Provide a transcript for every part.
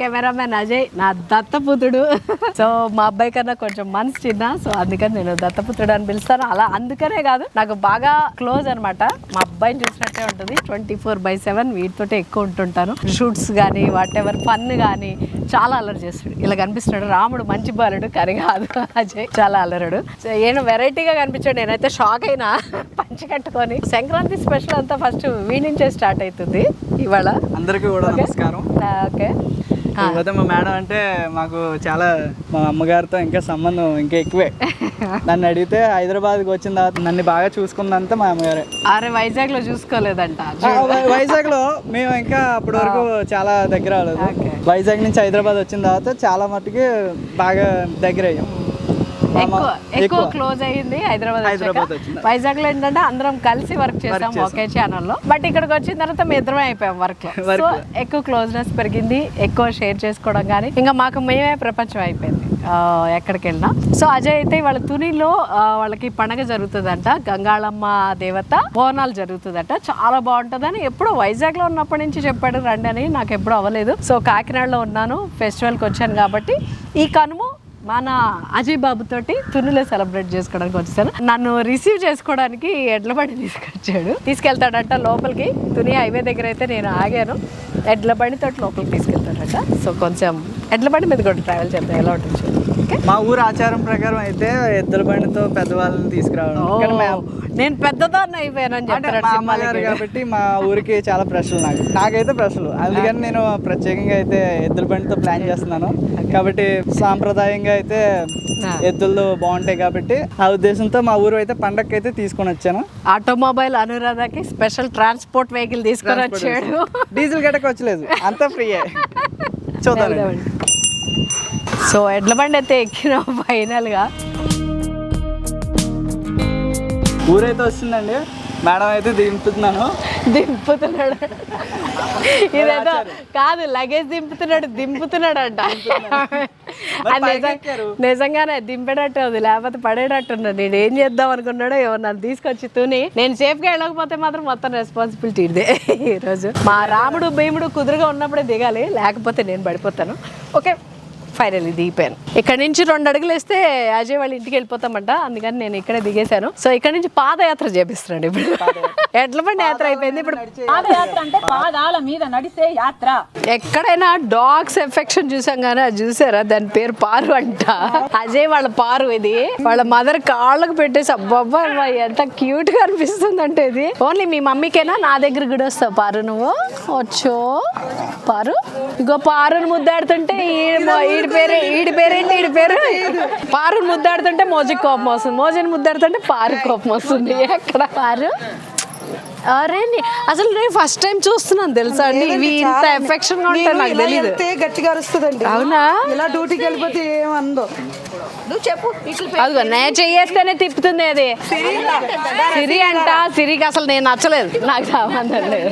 Cameraman Ajay నా దత్తపుతుడు so మా అబ్బాయి కన్నా కొంచెం మనసు చిన్న సో అందుకని నేను దత్తపుత్రుడు అని పిలుస్తాను. అలా అందుకనే కాదు నాకు బాగా క్లోజ్ అనమాట మా అబ్బాయిని చూసినట్టే ఉంటుంది. ట్వంటీ ఫోర్ బై సెవెన్ వీటితోటే ఎక్కువ ఉంటుంటాను. షూట్స్ కానీ వాట్ ఎవర్ ఫన్ కానీ చాలా అల్లరి చేస్తాడు. ఇలా కనిపిస్తున్నాడు. రాముడు మంచి బాలుడు కానీ కాదు. అజయ్ చాలా అల్లరుడు. సో ఏను వెరైటీగా కనిపించాడు. నేనైతే షాక్ అయినా పంచి కట్టుకొని. సంక్రాంతి స్పెషల్ అంతా ఫస్ట్ వీడి నుంచే స్టార్ట్ అవుతుంది ఇవాళ. అందరికీ కూడా. నమస్కారం. ఓకే. కాకపోతే మా మేడం అంటే మాకు చాలా మా అమ్మగారితో ఇంకా సంబంధం ఇంకా ఎక్కువే. నన్ను అడిగితే హైదరాబాద్కి వచ్చిన తర్వాత నన్ను బాగా చూసుకుందంతా మా అమ్మగారే. అరే వైజాగ్లో చూసుకోలేదంట. ఆ, వై- వైజాగ్లో మేము ఇంకా అప్పటి వరకు చాలా దగ్గర అవ్వలేదు. వైజాగ్ నుంచి హైదరాబాద్ వచ్చిన తర్వాత చాలా మట్టుకి బాగా దగ్గర అయ్యాం ఎక్కువ ఎక్కువ క్లోజ్ అయ్యింది హైదరాబాద్ హైదరాబాద్. వైజాగ్లో ఏంటంటే అందరం కలిసి వర్క్ చేసాం ఒకే ఛానల్లో బట్ ఇక్కడికి వచ్చిన తర్వాత మీ ఇద్దరమే అయిపోయాం వర్క్లో. సో. ఎక్కువ క్లోజ్నెస్ పెరిగింది ఎక్కువ షేర్ చేసుకోవడం కానీ. ఇంకా మాకు మేమే ప్రపంచం అయిపోయింది ఎక్కడికి వెళ్ళినా. సో అజయ్ అయితే వాళ్ళ తునిలో వాళ్ళకి పండగ జరుగుతుందంట. గంగాళమ్మ దేవత బోనాలు జరుగుతుందట. చాలా బాగుంటుందని ఎప్పుడో వైజాగ్లో ఉన్నప్పటి నుంచి చెప్పాడు రండి అని. నాకు ఎప్పుడు అవ్వలేదు. సో కాకినాడలో ఉన్నాను ఫెస్టివల్కి వచ్చాను కాబట్టి. ఈ కనుము మన అజయ్ బాబు తోటి సెలబ్రేట్ చేసుకోవడానికి వచ్చాను నన్ను రిసీవ్ చేసుకోవడానికి ఎడ్లబండి తీసుకొచ్చాడు. తీసుకెళ్తాడంట లోపలికి. తుని హైవే దగ్గర అయితే నేను ఆగాను. ఎడ్ల లోపలికి తీసుకెళ్తాడట. సో కొంచెం ఎడ్లబండి మీద కూడా ట్రావెల్ చేద్దాం. ఎలా ఉంటుంది ఓకే. మా ఊరు ఆచారం ప్రకారం అయితే ఎద్దుల బండితో పెద్దవాళ్ళని తీసుకురావడం. కానీ మా- ఓ, నేను పెద్దదాన్ని అయిపోయానని అంటే చెప్తాడు మా అమ్మగారు కాబట్టి మా ఊరికి చాలా ప్రశ్నలు నాకు. నాకైతే ప్రశ్నలు అందుకని నేను ప్రత్యేకంగా అయితే ఎద్దుల బండితో ప్లాన్ చేస్తున్నాను. కాబట్టి సాంప్రదాయంగా అయితే ఆ. ఎద్దులు బాగుంటాయి కాబట్టి ఆ ఉద్దేశంతో మా ఊరు అయితే పండగకి అయితే తీసుకొని వచ్చాను. ఆటోమొబైల్ అనురాధకి స్పెషల్ ట్రాన్స్పోర్ట్ వెహికల్ తీసుకొని వచ్చాడు. డీజిల్ గట్టకు వచ్చలేదు. అంతా ఫ్రీయే. చూద్దాం సో ఎడ్ల బండి అయితే ఎక్కిన ఫైనల్గా. ఊరైతే వస్తుందండి మేడం అయితే దింపుతున్నాను. దింపుతున్నాడు. ఇదేదో కాదు లగేజ్ దింపుతున్నాడు దింపుతున్నాడు అంట అది. నిజంగానే దింపేటట్టు ఉంది లేకపోతే పడేటట్టున్నాడు నేను ఏం చేద్దాం అనుకున్నాడో ఎవరు నన్ను తీసుకొచ్చి తుని. నేను సేఫ్గా వెళ్ళకపోతే మాత్రం మొత్తం రెస్పాన్సిబిలిటీ ఇదే. ఈరోజు మా రాముడు భీముడు కుదురుగా ఉన్నప్పుడే దిగాలి లేకపోతే నేను పడిపోతాను. ఓకే. ఫైనల్ దిగిపోయాను ఇక్కడ నుంచి రెండు అడుగులు వేస్తే అజయ్ వాళ్ళ ఇంటికి వెళ్ళిపోతామంట. అందుకని నేను ఇక్కడే దిగేశాను. సో ఇక్కడ నుంచి పాదయాత్ర చేపిస్తున్నాడు ఇప్పుడు. ఎడ్ల బండి యాత్ర అయిపోయింది. ఇప్పుడు పాదయాత్ర అంటే పాదాల మీద నడిసే యాత్ర. ఎక్కడైనా డాగ్స్ ఎఫెక్షన్ చూసాం కానీ అది చూసారా? దాని పేరు పారు అంట. అజయ్ వాళ్ళ పారు ఇది. వాళ్ళ మదర్ కాళ్ళకు పెట్టేసి అబ్బబ్బా ఎంత క్యూట్గా అనిపిస్తుంది అంటే ఇది. ఓన్లీ మీ మమ్మీకేనా? నా దగ్గర కూడా వస్తావు పారు నువ్వు. వచ్చో పారు. ఇగో పారుని ముద్దాడుతుంటే ఈడు ఈడి పేరు ఈడి పేరేంటి ఈడి పేరు? పారుని ముద్దాడుతుంటే మోజీకి కోపం వస్తుంది. మోజీని ముద్దాడుతుంటే పారు కోపం వస్తుంది. ఎక్కడ? పారు? అరే నీ- అసలు నేను ఫస్ట్ టైం చూస్తున్నాను తెలుసా అండి. ఇవి ఇంత ఎఫెక్షన్గా ఉంటాయి నాకు తెలియదు గట్టిగా అరుస్తుందండి. అవునా? ఇలా డ్యూటీకి వెళ్ళిపోతే ఏమందో నువ్వు చెప్పు. అదిగో నే చెయ్యేస్తేనే తిప్పుతుంది అది. సిరి అంట సిరికి అసలు నేను నచ్చలేదు. నాకు సంబంధం లేదు.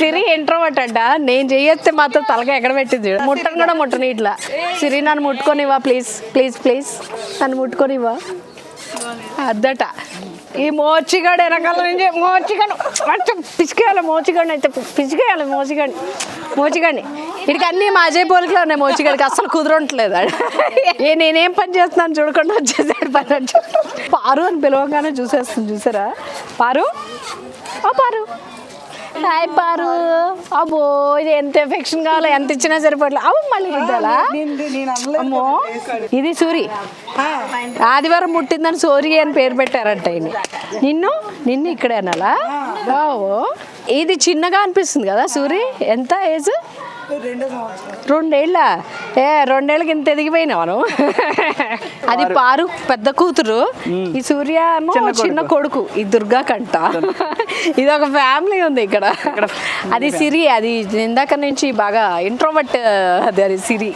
సిరి ఇంట్రోవర్ట్ అంట. నేను చెయ్యేస్తే మాత్రం తలగా ఎక్కడ పెట్టింది. ముట్టను కూడా ముట్టను ఇట్లా. సిరి నన్ను ముట్టుకొనివా ప్లీజ్ ప్లీజ్ ప్లీజ్ నన్ను ముట్టుకొనివా అద్దట. ఈ మోచిగాడు వెనకాల నుంచి మోచిగాడు. అంటే పిసికేయాలి మోచిగాడిని అయితే. పిసికేయాలి మోచిగాడిని. మోచిగాడిని. ఇక్కడికి అన్ని మా అజయ్ పోలికలు ఉన్నాయి మోచిగాడికి. అసలు కుదరట్లేదు ఏ నేనేం పని చేస్తున్నాను చూడకుండా వచ్చేసాడు పని అని పారు అని పిలవగానే చూసేస్తుంది చూసారా? పారు? ఓ పారు. హాయ్ పారు అబ్బో ఇది ఎంత ఎఫెక్షన్ కావాలో ఎంత ఇచ్చినా సరిపోట్లే. అవు మళ్ళీ రుద్దాలా అమ్మో ఇది సూరి. ఆదివారం ముట్టిందని సోరి అని పేరు పెట్టారంట ఈయన. నిన్ను నిన్ను ఇక్కడే అనాలా. ఇది చిన్నగా అనిపిస్తుంది కదా సూరి. ఎంత ఏజ్ రెండేళ్ళ? ఏ రెండేళ్ళకి ఇంత ఎదిగిపోయినావు నువ్వు? అది పారు పెద్ద కూతురు. ఈ సూర్య చిన్న కొడుకు. ఈ దుర్గా కంట. ఇది ఒక ఫ్యామిలీ ఉంది ఇక్కడ. అది సిరి అది ఇందాక నుంచి బాగా ఇంట్రోవర్ట్ అది అది సిరి.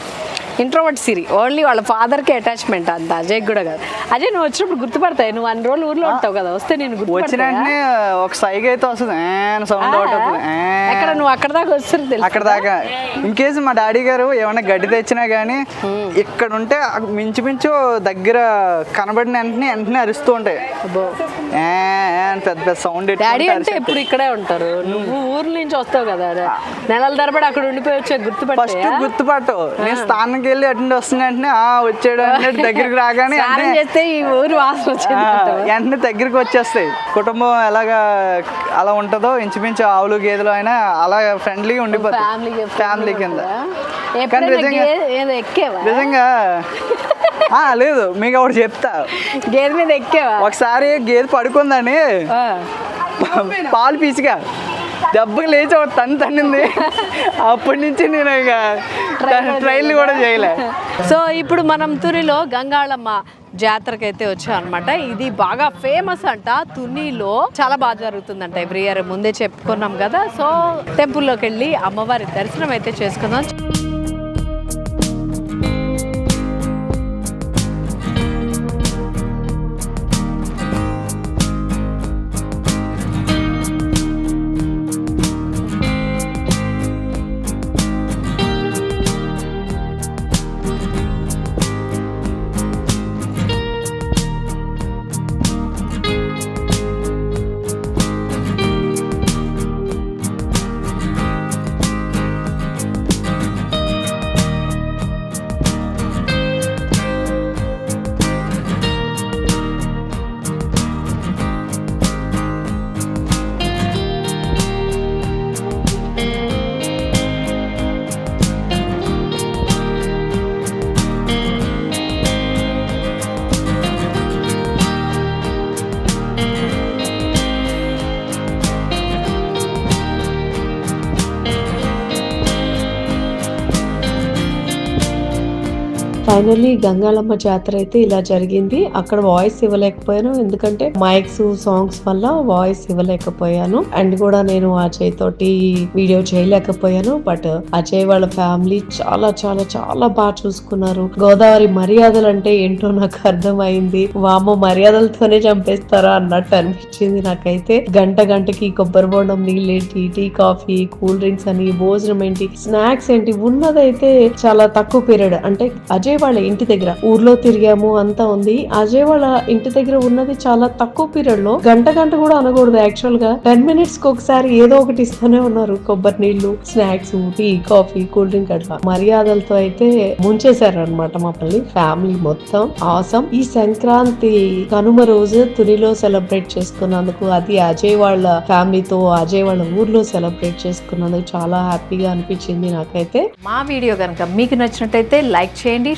ఇంట్రోవర్ట్ సిరి ఓన్లీ వాళ్ళ ఫాదర్కి అటాచ్మెంట్ అంత. అజయ్ కూడా కాదు. అజయ్ నువ్వు వచ్చినప్పుడు గుర్తుపడతాయి. నువ్వు అన్ని రోజులు ఊర్లో ఉంటావు కదా వస్తే నేను వచ్చిన వెంటనే ఒక సైగ్ అయితే వస్తుంది. సౌండ్ ఒకటి వస్తుంది ఏ. ఎక్కడ నువ్వు అక్కడ దాకా వస్తుంది తెలుసు? అక్కడ దాకా. ఇన్ కేసు మా డాడీ గారు ఏమైనా గడ్డి తెచ్చినా కానీ ఇక్కడ ఉంటే మించుమించు దగ్గర కనబడిన వెంటనే వెంటనే అరుస్తూ ఉంటాయి. పెద్ద పెద్ద సౌండ్ డాడీ అంటే ఎప్పుడు ఇక్కడే ఉంటారు. నువ్వు ఊరు నుంచి వస్తావు కదా నెలల తరబడి అక్కడ ఉండిపోయి వచ్చే ఫస్ట్ గుర్తుపట్టే గుర్తుపట్టు నేను స్థానానికి వెళ్ళి అటెండ్ వస్తున్నా వెంటనే ఆ వచ్చాడు అన్నట్టు దగ్గరికి రాగానే చేస్తే ఈ ఊరు వాసన వెంటనే దగ్గరికి వచ్చేస్తాయి. కుటుంబం ఎలాగా అలా ఉంటుందో ఇంచుమించు ఆవులు గేదెలు అయినా అలా ఫ్రెండ్లీగా ఉండిపోతాయి. ఫ్యామిలీ కింద. నిజంగా లేదు మీకు ఒకటి చెప్తా. గేదె మీద ఎక్కేవా? ఒకసారి గేదె పడుకుందని. పాలు పీచుగా. దెబ్బకి లేచి ఒక తన్ని తన్నింది. అప్పటి నుంచి నేను ఇక ట్రైన్లు కూడా చేయలే. సో ఇప్పుడు మనం తునిలో గంగాళమ్మ జాతరకి అయితే వచ్చాం అనమాట ఇది బాగా ఫేమస్ అంట. తునిలో చాలా బాగా జరుగుతుందంట. ఎవ్రీ ఇయర్ ముందే చెప్పుకున్నాం కదా. సో టెంపుల్లోకి వెళ్ళి అమ్మవారి దర్శనం అయితే చేసుకుందాం. ఫైనల్లీ గంగాళమ్మ జాతర అయితే ఇలా జరిగింది. అక్కడ వాయిస్ ఇవ్వలేకపోయాను. ఎందుకంటే మైక్స్ సాంగ్స్ వల్ల వాయిస్ ఇవ్వలేకపోయాను. అండ్ కూడా నేను అజయ్ తోటి వీడియో చేయలేకపోయాను. బట్ అజయ్ వాళ్ళ ఫ్యామిలీ చాలా చాలా చాలా బాగా చూసుకున్నారు. గోదావరి మర్యాదలు అంటే ఏంటో నాకు అర్థమైంది. వామ మర్యాదలతోనే చంపేస్తారా అన్నట్టు అనిపించింది నాకైతే. గంట గంటకి కొబ్బరి బోండం నీళ్ళేంటి టీ కాఫీ కూల్ డ్రింక్స్ అని భోజనం ఏంటి స్నాక్స్ ఏంటి ఉన్నదైతే చాలా తక్కువ పీరియడ్ అంటే అజయ్ అజయ్ వాళ్ళ ఇంటి దగ్గర. ఊర్లో తిరిగాము అంతా ఉంది. అజయ్ వాళ్ళ ఇంటి దగ్గర ఉన్నది చాలా తక్కువ పీరియడ్లో. గంట గంట కూడా అనకూడదు యాక్చువల్గా. టెన్ మినిట్స్కి ఒకసారి ఏదో ఒకటి ఇస్తూనే ఉన్నారు. కొబ్బరి నీళ్ళు snacks tea coffee cool drink అట్లా. మర్యాదలతో అయితే ముంచేశారు అనమాట మమ్మల్ని ఫ్యామిలీ మొత్తం ఆసం ఈ సంక్రాంతి కనుమ రోజు తునిలో సెలబ్రేట్ చేసుకున్నందుకు అది అజయ్ వాళ్ళ ఫ్యామిలీతో అజయ్ వాళ్ళ ఊర్లో సెలబ్రేట్ చేసుకున్నందుకు చాలా హ్యాపీగా అనిపించింది నాకైతే. మా వీడియో కనుక మీకు నచ్చినట్టయితే లైక్ చేయండి